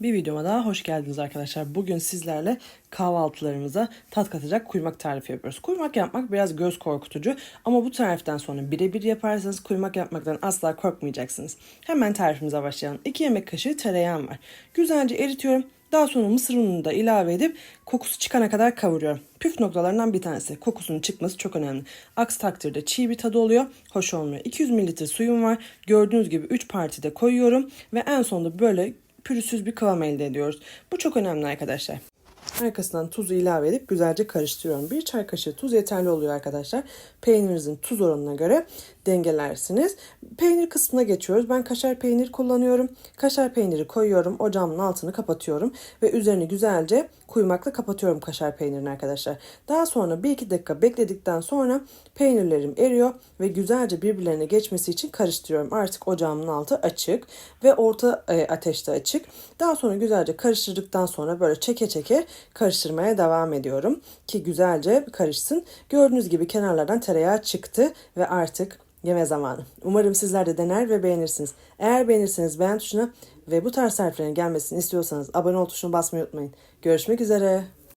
Bir videoma daha hoş geldiniz arkadaşlar. Bugün sizlerle kahvaltılarımıza tat katacak kuymak tarifi yapıyoruz. Kuymak yapmak biraz göz korkutucu ama bu tariften sonra birebir yaparsanız kuymak yapmaktan asla korkmayacaksınız. Hemen tarifimize başlayalım. 2 yemek kaşığı tereyağım var. Güzelce eritiyorum. Daha sonra mısır ununu da ilave edip kokusu çıkana kadar kavuruyorum. Püf noktalarından bir tanesi. Kokusunun çıkması çok önemli. Aksi takdirde çiğ bir tadı oluyor. Hoş olmuyor. 200 ml suyum var. Gördüğünüz gibi 3 partide koyuyorum. Ve en sonunda böyle pürüzsüz bir kıvam elde ediyoruz. Bu çok önemli arkadaşlar. Arkasından tuzu ilave edip güzelce karıştırıyorum. Bir çay kaşığı tuz yeterli oluyor arkadaşlar. Peynirinizin tuz oranına göre dengelersiniz. Peynir kısmına geçiyoruz. Ben kaşar peynir kullanıyorum. Kaşar peyniri koyuyorum. Ocağımın altını kapatıyorum. Ve üzerini güzelce kuymakla kapatıyorum kaşar peynirini arkadaşlar. Daha sonra 1-2 dakika bekledikten sonra peynirlerim eriyor. Ve güzelce birbirlerine geçmesi için karıştırıyorum. Artık ocağımın altı açık. Ve orta e, ateşte açık. Daha sonra güzelce karıştırdıktan sonra böyle çeke çeke karıştırmaya devam ediyorum. Ki güzelce karışsın. Gördüğünüz gibi kenarlardan tereyağı çıktı. Ve artık yeme zamanı. Umarım sizler de dener ve beğenirsiniz. Eğer beğenirseniz beğen tuşuna ve bu tarz tariflerin gelmesini istiyorsanız abone ol tuşuna basmayı unutmayın. Görüşmek üzere.